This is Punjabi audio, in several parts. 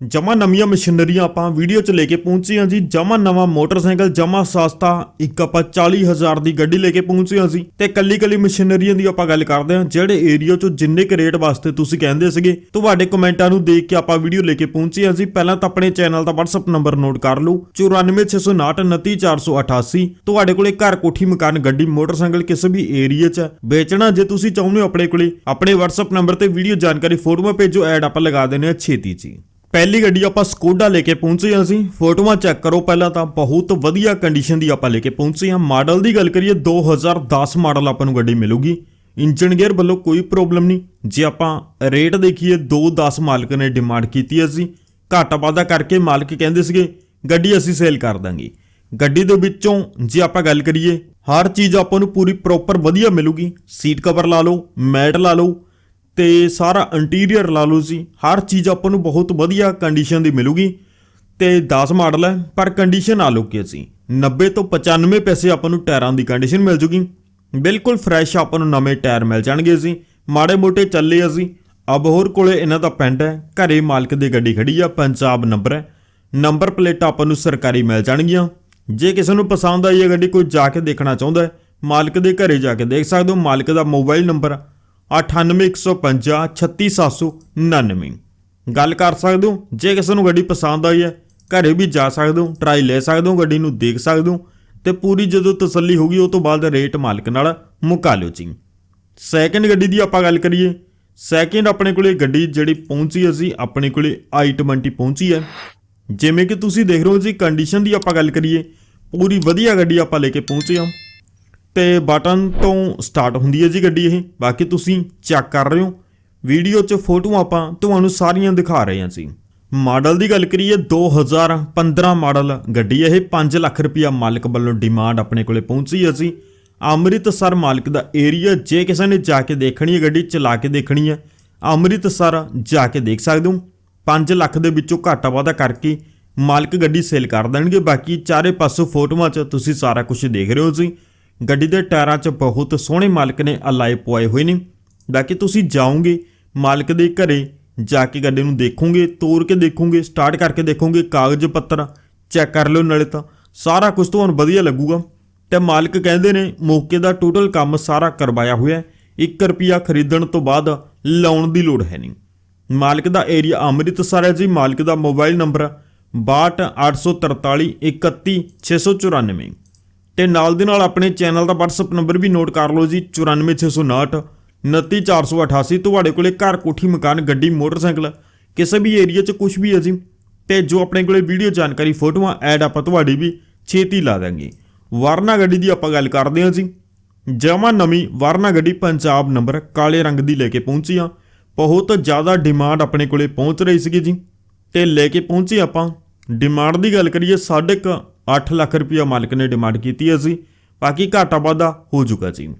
ਜਮਾ ਨਵੀਆਂ ਮਸ਼ੀਨਰੀਆਂ ਆਪਾਂ ਵੀਡੀਓ 'ਚ ਲੈ ਕੇ ਪਹੁੰਚੇ ਹਾਂ ਜੀ। ਜਮਾ ਨਵਾਂ ਮੋਟਰਸਾਈਕਲ, ਜਮਾ ਸਸਤਾ, ਇੱਕ ਆਪਾਂ 40000 ਦੀ ਗੱਡੀ ਲੈ ਕੇ ਪਹੁੰਚੇ ਹਾਂ ਜੀ। ਤੇ ਕੱਲੀ ਕੱਲੀ ਮਸ਼ੀਨਰੀਆਂ ਦੀ ਆਪਾਂ ਗੱਲ ਕਰਦੇ ਹਾਂ, ਜਿਹੜੇ ਏਰੀਆ 'ਚੋਂ ਜਿੰਨੇ ਕੁ ਰੇਟ ਵਾਸਤੇ ਤੁਸੀਂ ਕਹਿੰਦੇ ਸੀਗੇ, ਤੁਹਾਡੇ ਕਮੈਂਟਾਂ ਨੂੰ ਦੇਖ ਕੇ ਆਪਾਂ ਵੀਡੀਓ ਲੈ ਕੇ ਪਹੁੰਚੇ ਹਾਂ ਜੀ। ਪਹਿਲਾਂ ਤਾਂ ਆਪਣੇ ਚੈਨਲ ਦਾ WhatsApp ਨੰਬਰ ਨੋਟ ਕਰ ਲਓ 9469299488 ਤੁਹਾਡੇ ਕੋਲੇ ਘਰ, ਕੋਠੀ, ਮਕਾਨ, ਗੱਡੀ, ਮੋਟਰਸਾਈਕਲ, ਕਿਸੇ ਵੀ ਏਰੀਆ 'ਚ ਵੇਚਣਾ ਜੇ ਤੁਸੀਂ ਚਾਹੁੰਦੇ ਹੋ ਆਪਣੇ ਕੋਲੇ, ਆਪਣੇ WhatsApp ਨੰਬਰ ਤੇ ਵੀਡੀਓ ਜਾਣਕਾਰੀ ਫੋਟੋਆਂ ਭੇਜੋ, ਐਡ ਆਪਾਂ ਲਗਾ ਦਿੰਦੇ ਹਾਂ ਛੇਤੀ ਜੀ ਪਹਿਲੀ ਗੱਡੀ ਆਪਾਂ ਸਕੋਡਾ ਲੈ ਕੇ ਪਹੁੰਚੇ ਹਾਂ ਅਸੀਂ ਫੋਟੋਆਂ ਚੈੱਕ ਕਰੋ ਪਹਿਲਾਂ ਤਾਂ। ਬਹੁਤ ਵਧੀਆ ਕੰਡੀਸ਼ਨ ਦੀ ਆਪਾਂ ਲੈ ਕੇ ਪਹੁੰਚੇ ਹਾਂ। ਮਾਡਲ ਦੀ ਗੱਲ ਕਰੀਏ 2010 ਮਾਡਲ ਆਪਾਂ ਨੂੰ ਗੱਡੀ ਮਿਲੂਗੀ। ਇੰਜਨ ਗੇਅਰ ਵੱਲੋਂ ਕੋਈ ਪ੍ਰੋਬਲਮ ਨਹੀਂ। ਜੇ ਆਪਾਂ ਰੇਟ ਦੇਖੀਏ 210 ਮਾਲਕ ਨੇ ਡਿਮਾਂਡ ਕੀਤੀ ਅਸੀਂ ਘਾਟਾ ਵਾਧਾ ਕਰਕੇ ਮਾਲਕ ਕਹਿੰਦੇ ਸੀਗੇ, ਗੱਡੀ ਅਸੀਂ ਸੇਲ ਕਰ ਦਾਂਗੇ। ਗੱਡੀ ਦੇ ਵਿੱਚੋਂ ਜੇ ਆਪਾਂ ਗੱਲ ਕਰੀਏ, ਹਰ ਚੀਜ਼ ਆਪਾਂ ਨੂੰ ਪੂਰੀ ਪ੍ਰੋਪਰ ਵਧੀਆ ਮਿਲੂਗੀ। ਸੀਟ ਕਵਰ ਲਾ ਲਓ ਮੈਟ ਲਾ ਲਓ ਤੇ ਸਾਰਾ ਇੰਟੀਰੀਅਰ ਲਾ ਲਓ ਜੀ, ਹਰ ਚੀਜ਼ ਆਪਾਂ ਨੂੰ ਬਹੁਤ ਵਧੀਆ ਕੰਡੀਸ਼ਨ ਦੀ ਮਿਲੂਗੀ। ਤੇ 10 ਮਾਡਲ ਹੈ, ਪਰ ਕੰਡੀਸ਼ਨ ਆ ਲੁਕੀ ਅਸੀਂ। 90 ਤੋਂ 95 ਪੈਸੇ ਆਪਾਂ ਨੂੰ ਟਾਇਰਾਂ ਦੀ ਕੰਡੀਸ਼ਨ ਮਿਲ ਜੂਗੀ। ਬਿਲਕੁਲ ਫਰੈਸ਼ ਆਪਾਂ ਨੂੰ ਨਵੇਂ ਟਾਇਰ ਮਿਲ ਜਾਣਗੇ ਜੀ। ਮਾੜੇ ਮੋਟੇ ਚੱਲੇ ਅਸੀਂ ਅਬ ਹੋਰ ਕੋਲੇ ਇਹਨਾਂ ਦਾ ਪਿੰਡ ਹੈ, ਘਰੇ ਮਾਲਕ ਦੀ ਗੱਡੀ ਖੜੀ ਆ, ਪੰਜਾਬ ਨੰਬਰ ਹੈ। ਨੰਬਰ ਪਲੇਟ ਆਪਾਂ ਨੂੰ ਸਰਕਾਰੀ ਮਿਲ ਜਾਣਗੀਆਂ। ਜੇ ਕਿਸੇ ਨੂੰ ਪਸੰਦ ਆਈ ਹੈ ਗੱਡੀ ਕੋਈ ਜਾ ਕੇ ਦੇਖਣਾ ਚਾਹੁੰਦਾ ਹੈ, ਮਾਲਕ ਦੇ ਘਰੇ ਜਾ ਕੇ ਦੇਖ ਸਕਦੇ ਹੋ। ਮਾਲਕ ਦਾ ਮੋਬਾਈਲ ਨੰਬਰ 9815536799 ਗੱਲ ਕਰ ਸਕਦੇ ਹੋ? ਜੇ ਕਿਸੇ ਨੂੰ ਗੱਡੀ ਪਸੰਦ ਆਈ ਹੈ, ਘਰੇ ਵੀ ਜਾ ਸਕਦੇ ਹੋ, ਟਰਾਈ ਲੈ ਸਕਦੇ ਹੋ, ਗੱਡੀ ਨੂੰ ਦੇਖ ਸਕਦੇ ਹੋ, ਤੇ ਪੂਰੀ ਜਦੋਂ ਤਸੱਲੀ ਹੋਗੀ ਉਹ ਤੋਂ ਬਾਅਦ ਰੇਟ ਮਾਲਕ ਨਾਲ ਮੁਕਾ ਲਿਓ ਜੀ। ਸੈਕਿੰਡ ਗੱਡੀ ਦੀ ਆਪਾਂ ਗੱਲ ਕਰੀਏ ਸੈਕਿੰਡ ਆਪਣੇ ਕੋਲੇ ਗੱਡੀ ਜਿਹੜੀ ਪਹੁੰਚੀ ਅਸੀਂ ਆਪਣੇ ਕੋਲੇ i20 ਪਹੁੰਚੀ ਹੈ। ਜਿਵੇਂ ਕਿ ਤੁਸੀਂ ਦੇਖ ਰਹੇ ਹੋ ਜੀ ਕੰਡੀਸ਼ਨ ਦੀ ਆਪਾਂ ਗੱਲ ਕਰੀਏ, ਪੂਰੀ ਵਧੀਆ ਗੱਡੀ ਆਪਾਂ ਲੈ ਕੇ ਪਹੁੰਚੇ ਹਾਂ। ਤੇ ਬਟਨ ਤੋਂ ਸਟਾਰਟ ਹੁੰਦੀ ਹੈ ਜੀ ਗੱਡੀ ਇਹ। ਬਾਕੀ ਤੁਸੀਂ ਚੈੱਕ ਕਰ ਰਹੇ ਹੋ। ਵੀਡੀਓ 'ਚ ਫੋਟੋਆਂ ਆਪਾਂ ਤੁਹਾਨੂੰ ਸਾਰੀਆਂ ਦਿਖਾ ਰਹੇ ਹਾਂ ਜੀ। ਮਾਡਲ ਦੀ ਗੱਲ ਕਰੀਏ 2015 ਮਾਡਲ ਗੱਡੀ ਇਹ। 5 ਲੱਖ ਰੁਪਇਆ ਮਾਲਕ ਵੱਲੋਂ ਡਿਮਾਂਡ ਆਪਣੇ ਕੋਲੇ ਪਹੁੰਚੀ ਹੈ ਜੀ। ਅੰਮ੍ਰਿਤਸਰ ਮਾਲਕ ਦਾ ਏਰੀਆ ਜੇ ਕਿਸੇ ਨੇ ਜਾ ਕੇ ਦੇਖਣੀ ਹੈ, ਗੱਡੀ ਚਲਾ ਕੇ ਦੇਖਣੀ ਹੈ, ਅੰਮ੍ਰਿਤਸਰ ਜਾ ਕੇ ਦੇਖ ਸਕਦੇ ਹੋ। 5 ਲੱਖ ਦੇ ਵਿੱਚੋਂ ਘਾਟਾ ਵਾਧਾ ਕਰਕੇ ਮਾਲਕ ਗੱਡੀ ਸੇਲ ਕਰ ਦੇਣਗੇ। ਬਾਕੀ ਚਾਰੇ ਪਾਸੋਂ ਫੋਟੋਆਂ 'ਚ ਤੁਸੀਂ ਸਾਰਾ ਕੁਝ ਦੇਖ ਰਹੇ ਹੋ ਜੀ। ਗੱਡੀ ਦੇ ਟਾਇਰਾਂ 'ਚ ਬਹੁਤ ਸੋਹਣੇ ਮਾਲਕ ਨੇ ਅਲਾਈ ਪਵਾਏ ਹੋਏ ਨੇ। ਬਾਕੀ ਤੁਸੀਂ ਜਾਓਗੇ, ਮਾਲਕ ਦੇ ਘਰੇ ਜਾ ਕੇ ਗੱਡੀ ਨੂੰ ਦੇਖੋਗੇ ਤੋੜ ਕੇ ਦੇਖੋਗੇ, ਸਟਾਰਟ ਕਰਕੇ ਦੇਖੋਗੇ, ਕਾਗਜ਼ ਪੱਤਰ, ਚੈੱਕ ਕਰ ਲਿਓ ਨਾਲੇ ਤਾਂ ਸਾਰਾ ਕੁਝ ਤੁਹਾਨੂੰ ਵਧੀਆ ਲੱਗੂਗਾ। ਤੇ ਮਾਲਕ ਕਹਿੰਦੇ ਨੇ, ਮੌਕੇ ਦਾ ਟੋਟਲ ਕੰਮ ਸਾਰਾ ਕਰਵਾਇਆ ਹੋਇਆ ਹੈ। 1 ਰੁਪਿਆ ਖਰੀਦਣ ਤੋਂ ਬਾਅਦ ਲਾਉਣ ਦੀ ਲੋੜ ਹੈ ਨਹੀਂ। ਮਾਲਕ ਦਾ ਏਰੀਆ ਅੰਮ੍ਰਿਤਸਰ ਹੈ ਜੀ। ਮਾਲਕ ਦਾ ਮੋਬਾਈਲ ਨੰਬਰ 6284311694 ਤੇ ਨਾਲ ਦੇ ਨਾਲ ਆਪਣੇ ਚੈਨਲ ਦਾ WhatsApp ਨੰਬਰ ਵੀ ਨੋਟ ਕਰ ਲਓ ਜੀ 94659 29488 ਤੁਹਾਡੇ ਕੋਲੇ ਘਰ ਕੋਠੀ, ਮਕਾਨ, ਗੱਡੀ, ਮੋਟਰਸਾਈਕਲ, ਕਿਸੇ ਵੀ ਏਰੀਆ 'ਚ ਕੁਝ ਵੀ ਹੈ ਜੀ, ਤੇ ਜੋ ਆਪਣੇ ਕੋਲੇ ਵੀਡੀਓ ਜਾਣਕਾਰੀ, ਫੋਟੋਆਂ, ਐਡ ਆਪਾਂ ਤੁਹਾਡੀ ਵੀ ਛੇਤੀ ਲਾ ਦਾਂਗੇ ਵਰਨਾ ਗੱਡੀ ਦੀ ਆਪਾਂ ਗੱਲ ਕਰਦੇ ਹਾਂ ਜੀ, ਜਮਾ ਨਵੀਂ ਵਰਨਾ ਗੱਡੀ ਪੰਜਾਬ ਨੰਬਰ ਕਾਲੇ ਰੰਗ ਦੀ ਲੈ ਕੇ ਪਹੁੰਚੀ ਆ। ਬਹੁਤ ਜ਼ਿਆਦਾ ਡਿਮਾਂਡ ਆਪਣੇ ਕੋਲੇ ਪਹੁੰਚ ਰਹੀ ਸੀਗੀ ਜੀ, ਤੇ ਲੈ ਕੇ ਪਹੁੰਚੇ ਆਪਾਂ। ਡਿਮਾਂਡ ਦੀ ਗੱਲ ਕਰੀਏ, ਸਾਢੇ ਕੁ 8 ਲੱਖ ਰੁਪਇਆ ਮਾਲਕ ਨੇ ਡਿਮਾਂਡ ਕੀਤੀ ਹੈ ਜੀ। ਬਾਕੀ ਘਾਟਾ ਵਾਧਾ ਹੋ ਚੁੱਕਾ ਜੀ।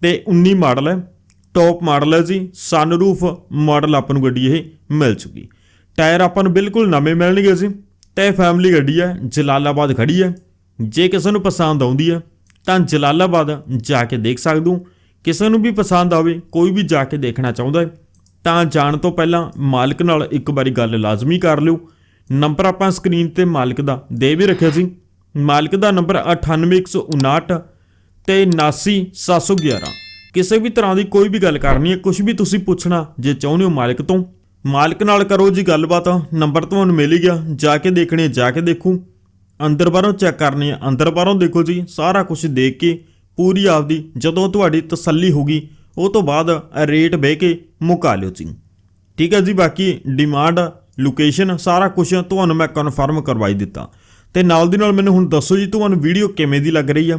ਤੇ 19 ਮਾਡਲ ਹੈ ਟੌਪ ਮਾਡਲ ਹੈ ਜੀ। ਸਨਰੂਫ ਮਾਡਲ ਆਪਾਂ ਨੂੰ ਗੱਡੀ ਇਹ ਮਿਲ ਚੁੱਕੀ। ਟਾਇਰ ਆਪਾਂ ਨੂੰ ਬਿਲਕੁਲ ਨਵੇਂ ਮਿਲਣਗੇ ਜੀ। ਤੇ ਫੈਮਿਲੀ ਗੱਡੀ ਹੈ, ਜਲਾਲਾਬਾਦ ਖੜੀ ਹੈ। ਜੇ ਕਿਸੇ ਨੂੰ ਪਸੰਦ ਆਉਂਦੀ ਹੈ, ਤਾਂ ਜਲਾਲਾਬਾਦ ਜਾ ਕੇ ਦੇਖ ਸਕਦੇ ਹੋ। ਕਿਸੇ ਨੂੰ ਵੀ ਪਸੰਦ ਆਵੇ, ਕੋਈ ਵੀ ਜਾ ਕੇ ਦੇਖਣਾ ਚਾਹੁੰਦਾ ਹੈ, ਤਾਂ ਜਾਣ ਤੋਂ ਪਹਿਲਾਂ ਮਾਲਕ ਨਾਲ ਇੱਕ ਵਾਰੀ ਗੱਲ ਲਾਜ਼ਮੀ ਕਰ ਲਿਓ। ਨੰਬਰ ਆਪਾਂ ਸਕਰੀਨ ਤੇ ਮਾਲਕ ਦਾ ਦੇ ਵੀ ਰੱਖਿਆ ਸੀ ਮਾਲਕ ਦਾ ਨੰਬਰ 98159 ਤੇ 79711 ਕਿਸੇ ਵੀ ਤਰ੍ਹਾਂ ਦੀ ਕੋਈ ਵੀ ਗੱਲ ਕਰਨੀ ਹੈ ਕੁਝ ਵੀ ਤੁਸੀਂ ਪੁੱਛਣਾ, ਜੇ ਚਾਹੁੰਦੇ ਹੋ ਮਾਲਕ ਤੋਂ, ਮਾਲਕ ਨਾਲ ਕਰੋ ਜੀ ਗੱਲਬਾਤ। ਨੰਬਰ ਤੁਹਾਨੂੰ ਮਿਲ ਗਿਆ। ਜਾ ਕੇ ਦੇਖਣੇ ਜਾ ਕੇ ਦੇਖੋ। ਅੰਦਰ ਬਾਹਰੋਂ ਚੈੱਕ ਕਰਨੀ ਹੈ। ਅੰਦਰ ਬਾਹਰੋਂ ਦੇਖੋ ਜੀ, ਸਾਰਾ ਕੁਝ ਦੇਖ ਕੇ, ਪੂਰੀ ਆਪਦੀ, ਜਦੋਂ ਤੁਹਾਡੀ ਤਸੱਲੀ ਹੋਗੀ ਉਹ ਤੋਂ ਬਾਅਦ ਰੇਟ ਬਹਿ ਕੇ ਮੁਕਾ ਲਿਓ ਜੀ। ਠੀਕ ਹੈ ਜੀ, ਬਾਕੀ ਡਿਮਾਂਡ ਲੋਕੇਸ਼ਨ ਸਾਰਾ ਕੁਝ ਤੁਹਾਨੂੰ ਮੈਂ ਕਨਫਰਮ ਕਰਵਾਈ ਦਿੱਤਾ। ਤੇ ਨਾਲ ਦੀ ਨਾਲ ਮੈਨੂੰ ਹੁਣ ਦੱਸੋ ਜੀ, ਤੁਹਾਨੂੰ ਵੀਡੀਓ ਕਿਵੇਂ ਦੀ ਲੱਗ ਰਹੀ ਆ?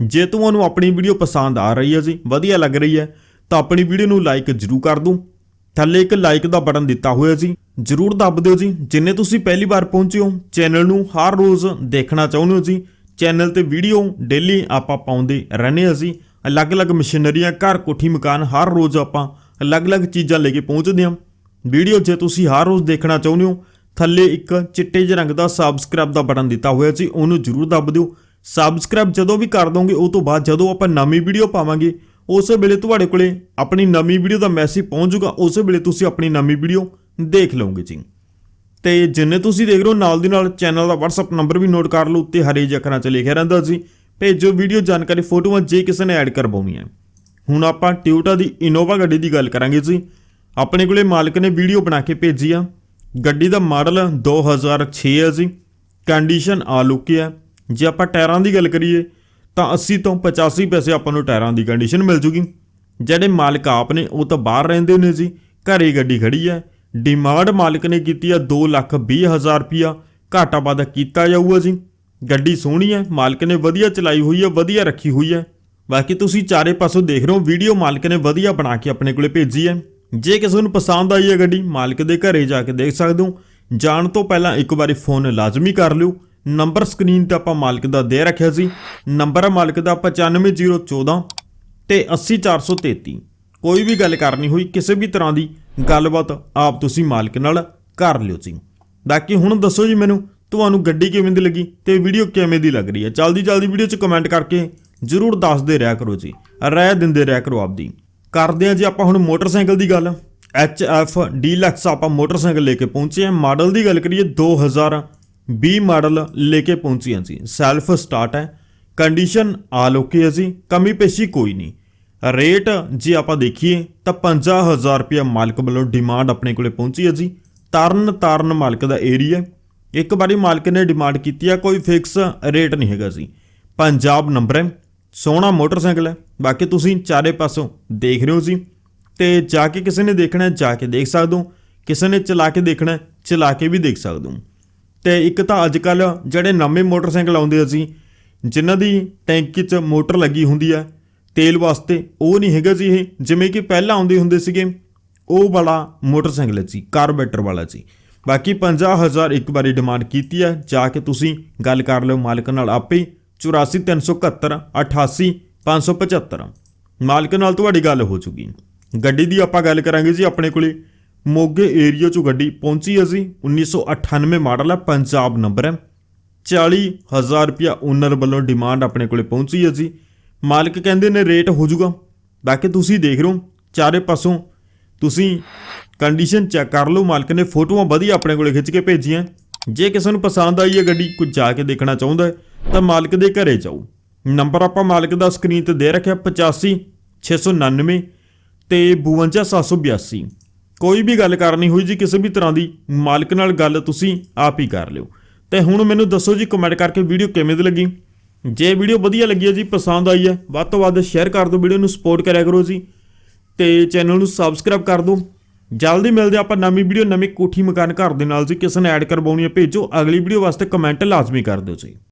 ਜੇ ਤੁਹਾਨੂੰ ਆਪਣੀ ਵੀਡੀਓ ਪਸੰਦ ਆ ਰਹੀ ਹੈ ਜੀ, ਵਧੀਆ ਲੱਗ ਰਹੀ ਹੈ ਤਾਂ ਆਪਣੀ ਵੀਡੀਓ ਨੂੰ ਲਾਈਕ ਜ਼ਰੂਰ ਕਰ ਦਿਓ। ਥੱਲੇ ਇੱਕ ਲਾਈਕ ਦਾ ਬਟਨ ਦਿੱਤਾ ਹੋਇਆ ਜੀ, ਜਰੂਰ ਦੱਬ ਦਿਓ ਜੀ। ਜਿੰਨੇ ਤੁਸੀਂ ਪਹਿਲੀ ਵਾਰ ਪਹੁੰਚੇ ਹੋ, ਚੈਨਲ ਨੂੰ ਹਰ ਰੋਜ਼ ਦੇਖਣਾ ਚਾਹੁੰਦੇ ਹੋ ਜੀ। ਚੈਨਲ ਤੇ ਵੀਡੀਓ ਡੇਲੀ ਆਪਾਂ ਪਾਉਂਦੇ ਰਹਿੰਦੇ ਹਾਂ ਜੀ। ਅਲੱਗ-ਅਲੱਗ ਮਸ਼ੀਨਰੀਆਂ, ਘਰ, ਕੋਠੀ, ਮਕਾਨ ਹਰ ਰੋਜ਼ ਆਪਾਂ ਅਲੱਗ-ਅਲੱਗ ਚੀਜ਼ਾਂ ਲੈ ਕੇ ਪਹੁੰਚਦੇ ਹਾਂ। ਵੀਡੀਓ ਜੇ ਤੁਸੀਂ ਹਰ ਰੋਜ਼ ਦੇਖਣਾ ਚਾਹੁੰਦੇ ਹੋ ਥੱਲੇ ਇੱਕ ਚਿੱਟੇ ਜਿਹੇ ਰੰਗ ਦਾ ਸਬਸਕ੍ਰਾਈਬ ਦਾ ਬਟਨ ਦਿੱਤਾ ਹੋਇਆ ਜੀ ਉਹਨੂੰ ਜਰੂਰ ਦੱਬ ਦਿਓ। ਸਬਸਕ੍ਰਾਈਬ ਜਦੋਂ ਵੀ ਕਰ ਦੋਗੇ, ਉਹ ਤੋਂ ਬਾਅਦ ਜਦੋਂ ਆਪਾਂ ਨਵੀਂ ਵੀਡੀਓ ਪਾਵਾਂਗੇ, ਉਸੇ ਵੇਲੇ ਤੁਹਾਡੇ ਕੋਲੇ ਆਪਣੀ ਨਵੀਂ ਵੀਡੀਓ ਦਾ ਮੈਸੇਜ ਪਹੁੰਚ ਜਾਊਗਾ, ਉਸੇ ਵੇਲੇ ਤੁਸੀਂ ਆਪਣੀ ਨਵੀਂ ਵੀਡੀਓ ਦੇਖ ਲਓਗੇ ਜੀ। ਤੇ ਜਿੰਨੇ ਤੁਸੀਂ ਦੇਖ ਰਹੇ ਹੋ, ਨਾਲ ਦੀ ਨਾਲ ਚੈਨਲ ਦਾ WhatsApp ਨੰਬਰ ਵੀ ਨੋਟ ਕਰ ਲਓ, ਉੱਤੇ ਹਰੇ ਜਿਹੇ ਅੱਖਰਾਂ 'ਚ ਲਿਖਿਆ ਰਹਿੰਦਾ ਜੀ। ਭੇਜੋ ਵੀਡੀਓ ਜਾਣਕਾਰੀ, ਫੋਟੋਆਂ ਜੇ ਕਿਸੇ ਨੇ ਐਡ ਕਰਵਾਉਣੀ ਹੈ ਹੁਣ ਆਪਾਂ ਟਿਊਟਾ ਦੀ ਇਨੋਵਾ ਗੱਡੀ ਦੀ ਗੱਲ ਕਰਾਂਗੇ ਜੀ। ਆਪਣੇ ਕੋਲੇ ਮਾਲਕ ਨੇ ਵੀਡੀਓ ਬਣਾ ਕੇ ਭੇਜੀ ਆ। ਗੱਡੀ ਦਾ ਮਾਡਲ 2006 ਹੈ ਜੀ। ਕੰਡੀਸ਼ਨ ਆ ਲੁਕੀ ਹੈ। ਜੇ ਆਪਾਂ ਟਾਇਰਾਂ ਦੀ ਗੱਲ ਕਰੀਏ, ਤਾਂ 80 ਤੋਂ 85 ਪੈਸੇ ਆਪਾਂ ਨੂੰ ਟਾਇਰਾਂ ਦੀ ਕੰਡੀਸ਼ਨ ਮਿਲ ਜੂਗੀ। ਜਿਹੜੇ ਮਾਲਕ ਆਪ ਨੇ, ਉਹ ਤਾਂ ਬਾਹਰ ਰਹਿੰਦੇ ਨੇ ਜੀ। ਘਰੇ ਗੱਡੀ ਖੜੀ ਹੈ। ਡਿਮਾਂਡ ਮਾਲਕ ਨੇ ਕੀਤੀ ਆ 2 ਲੱਖ 20 ਹਜ਼ਾਰ ਰੁਪਿਆ ਘਾਟਾ ਵਾਧਾ ਕੀਤਾ ਜਾਊਗਾ ਜੀ। ਗੱਡੀ ਸੋਹਣੀ ਹੈ। ਮਾਲਕ ਨੇ ਵਧੀਆ ਚਲਾਈ ਹੋਈ ਹੈ, ਵਧੀਆ ਰੱਖੀ ਹੋਈ ਹੈ। ਬਾਕੀ ਤੁਸੀਂ ਚਾਰੇ ਪਾਸੋਂ ਦੇਖ ਰਹੇ ਹੋ, ਵੀਡੀਓ ਮਾਲਕ ਨੇ ਵਧੀਆ ਬਣਾ ਕੇ ਆਪਣੇ ਕੋਲੇ ਭੇਜੀ ਹੈ। ਜੇ ਕਿਸੇ ਨੂੰ ਪਸੰਦ ਆਈ ਹੈ ਗੱਡੀ, ਮਾਲਕ ਦੇ ਘਰੇ ਜਾ ਕੇ ਦੇਖ ਸਕਦੇ ਹੋ। ਜਾਣ ਤੋਂ ਪਹਿਲਾਂ ਇੱਕ ਵਾਰੀ ਫੋਨ ਲਾਜ਼ਮੀ ਕਰ ਲਿਓ। ਨੰਬਰ ਸਕਰੀਨ ਤੇ ਆਪਾਂ ਮਾਲਕ ਦਾ ਦੇ ਰੱਖਿਆ ਸੀ। ਨੰਬਰ ਹੈ ਮਾਲਕ ਦਾ 95014 ਤੇ 80433 ਕੋਈ ਵੀ ਗੱਲ ਕਰਨੀ ਹੋਈ, ਕਿਸੇ ਵੀ ਤਰ੍ਹਾਂ ਦੀ ਗੱਲਬਾਤ ਆਪ ਤੁਸੀਂ ਮਾਲਕ ਨਾਲ ਕਰ ਲਿਓ ਜੀ ਬਾਕੀ ਹੁਣ ਦੱਸੋ ਜੀ ਮੈਨੂੰ, ਤੁਹਾਨੂੰ ਗੱਡੀ ਕਿਵੇਂ ਦੀ ਲੱਗੀ ਤੇ ਵੀਡੀਓ ਕਿਵੇਂ ਦੀ ਲੱਗ ਰਹੀ ਹੈ? ਜਲਦੀ ਜਲਦੀ ਵੀਡੀਓ 'ਚ ਕਮੈਂਟ ਕਰਕੇ ਜਰੂਰ ਦੱਸਦੇ ਰਿਹਾ ਕਰੋ ਜੀ। ਰਾਏ ਦਿੰਦੇ ਰਿਹਾ ਕਰੋ ਆਪਦੀ। ਕਰਦੇ ਆ ਜੀ ਆਪਾਂ ਹੁਣ ਮੋਟਰਸਾਈਕਲ ਦੀ ਗੱਲ। HF ਡੀਲਕਸ ਆਪਾਂ ਮੋਟਰਸਾਈਕਲ ਲੈ ਕੇ ਪਹੁੰਚੇ ਆ ਮਾਡਲ ਦੀ ਗੱਲ ਕਰੀਏ 2020 ਮਾਡਲ ਲੈ ਕੇ ਪਹੁੰਚੇ ਹਾਂ ਜੀ ਸੈਲਫ ਸਟਾਰਟ ਹੈ। ਕੰਡੀਸ਼ਨ ਆਲ ਓਕੇ ਹੈ ਜੀ। ਕਮੀ ਪੇਸ਼ੀ ਕੋਈ ਨਹੀਂ। ਰੇਟ ਜੇ ਆਪਾਂ ਦੇਖੀਏ, ਤਾਂ 50000 ਰੁਪਏ ਮਾਲਕ ਵੱਲੋਂ ਡਿਮਾਂਡ ਆਪਣੇ ਕੋਲੇ ਪਹੁੰਚੀ ਹੈ ਜੀ। ਤਰਨ ਤਾਰਨ ਮਾਲਕ ਦਾ ਏਰੀਆ ਇੱਕ ਵਾਰੀ ਮਾਲਕ ਨੇ ਡਿਮਾਂਡ ਕੀਤੀ ਆ ਕੋਈ ਫਿਕਸ ਰੇਟ ਨਹੀਂ ਹੈਗਾ ਜੀ। ਪੰਜਾਬ ਨੰਬਰ ਹੈ। ਸੋਹਣਾ ਮੋਟਰਸਾਈਕਲ ਹੈ। ਬਾਕੀ ਤੁਸੀਂ ਚਾਰੇ ਪਾਸੋਂ ਦੇਖ ਰਹੇ ਹੋ ਜੀ। ਤੇ ਜਾ ਕੇ ਕਿਸੇ ਨੇ ਦੇਖਣਾ ਜਾ ਕੇ ਦੇਖ ਸਕਦੇ ਹੋ। ਕਿਸੇ ਨੇ ਚਲਾ ਕੇ ਦੇਖਣਾ ਚਲਾ ਕੇ ਵੀ ਦੇਖ ਸਕਦੇ ਹੋ। ਤੇ ਇੱਕ ਤਾਂ ਅੱਜ ਕੱਲ ਜਿਹੜੇ ਨਵੇਂ ਮੋਟਰਸਾਈਕਲ ਆਉਂਦੇ ਆ ਜੀ, ਜਿਨ੍ਹਾਂ ਦੀ ਟੈਂਕੀ 'ਚ ਮੋਟਰ ਲੱਗੀ ਹੁੰਦੀ ਆ, ਤੇਲ ਵਾਸਤੇ ਉਹ ਨਹੀਂ ਹੈਗਾ ਜੀ ਇਹ। ਜਿਵੇਂ ਕਿ ਪਹਿਲਾਂ ਆਉਂਦੇ ਹੁੰਦੇ ਸੀਗੇ, ਉਹ ਵਾਲਾ ਮੋਟਰਸਾਈਕਲ ਜੀ, ਕਾਰਬੈਟਰ ਵਾਲਾ ਜੀ। ਬਾਕੀ 50000 ਇੱਕ ਵਾਰੀ ਡਿਮਾਂਡ ਕੀਤੀ ਹੈ ਜਾ ਕੇ ਤੁਸੀਂ ਗੱਲ ਕਰ ਲਿਓ ਮਾਲਕ ਨਾਲ ਆਪੇ 84371 88575 ਮਾਲਕ ਨਾਲ ਤੁਹਾਡੀ ਗੱਲ ਹੋ ਚੁੱਕੀ। ਗੱਡੀ ਦੀ ਆਪਾਂ ਗੱਲ ਕਰਾਂਗੇ ਜੀ ਆਪਣੇ ਕੋਲੇ। ਮੋਗੇ ਏਰੀਆ ਚੋਂ ਗੱਡੀ ਪਹੁੰਚੀ ਹੈ ਜੀ। 1998 ਮਾਡਲ ਹੈ, ਪੰਜਾਬ ਨੰਬਰ ਹੈ। 40000 ਰੁਪਿਆ ਓਨਰ ਵੱਲੋਂ ਡਿਮਾਂਡ ਆਪਣੇ ਕੋਲੇ ਪਹੁੰਚੀ ਹੈ ਜੀ। ਮਾਲਕ ਕਹਿੰਦੇ ਨੇ ਰੇਟ ਹੋ ਜਾਊਗਾ। ਬਾਕੀ ਤੁਸੀਂ ਦੇਖ ਰਹੇ ਹੋ, ਚਾਰੇ ਪਾਸੋਂ ਤੁਸੀਂ ਕੰਡੀਸ਼ਨ ਚੈੱਕ ਕਰ ਲਓ। ਮਾਲਕ ਨੇ ਫੋਟੋਆਂ ਵਧੀਆ ਆਪਣੇ ਕੋਲੇ ਖਿੱਚ ਕੇ ਭੇਜੀਆਂ। ਜੇ ਕਿਸੇ ਨੂੰ ਪਸੰਦ ਆਈ ਹੈ ਗੱਡੀ, ਕੋਈ ਜਾ ਕੇ ਦੇਖਣਾ ਚਾਹੁੰਦਾ ਤਾਂ ਮਾਲਕ ਦੇ ਘਰੇ ਜਾਓ। ਨੰਬਰ ਆਪਾਂ ਮਾਲਕ ਦਾ ਸਕਰੀਨ ਤੇ ਦੇ ਰੱਖਿਆ 85 699 ਤੇ 52782 ਕੋਈ ਵੀ ਗੱਲ ਕਰਨੀ ਹੋਈ ਜੀ, ਕਿਸੇ ਵੀ ਤਰ੍ਹਾਂ ਦੀ ਮਾਲਕ ਨਾਲ ਗੱਲ ਤੁਸੀਂ ਆਪ ਹੀ ਕਰ ਲਿਓ। ਤੇ ਹੁਣ ਮੈਨੂੰ ਦੱਸੋ ਜੀ ਕਮੈਂਟ ਕਰਕੇ ਵੀਡੀਓ ਕਿਵੇਂ ਦੀ ਲੱਗੀ? ਜੇ ਵੀਡੀਓ ਵਧੀਆ ਲੱਗੀ ਹੈ ਜੀ, ਪਸੰਦ ਆਈ ਹੈ, ਵੱਧ ਤੋਂ ਵੱਧ ਸ਼ੇਅਰ ਕਰ ਦਿਓ, ਵੀਡੀਓ ਨੂੰ ਸਪੋਰਟ ਕਰਿਆ ਕਰੋ ਜੀ। ਤੇ ਚੈਨਲ ਨੂੰ ਸਬਸਕ੍ਰਾਈਬ ਕਰ ਦਿਓ। ਜਲਦੀ ਮਿਲਦੇ ਆਪਾਂ ਨਵੀਂ ਵੀਡੀਓ, ਨਵੀਂ ਕੋਠੀ ਮਕਾਨ ਘਰ ਦੇ ਨਾਲ ਜੀ, ਕਿਸੇ ਨੇ ਐਡ ਕਰਵਾਉਣੀ ਹੈ, ਭੇਜੋ। ਅਗਲੀ ਵੀਡੀਓ ਵਾਸਤੇ ਕਮੈਂਟ ਲਾਜ਼ਮੀ ਕਰ ਦਿਓ ਜੀ।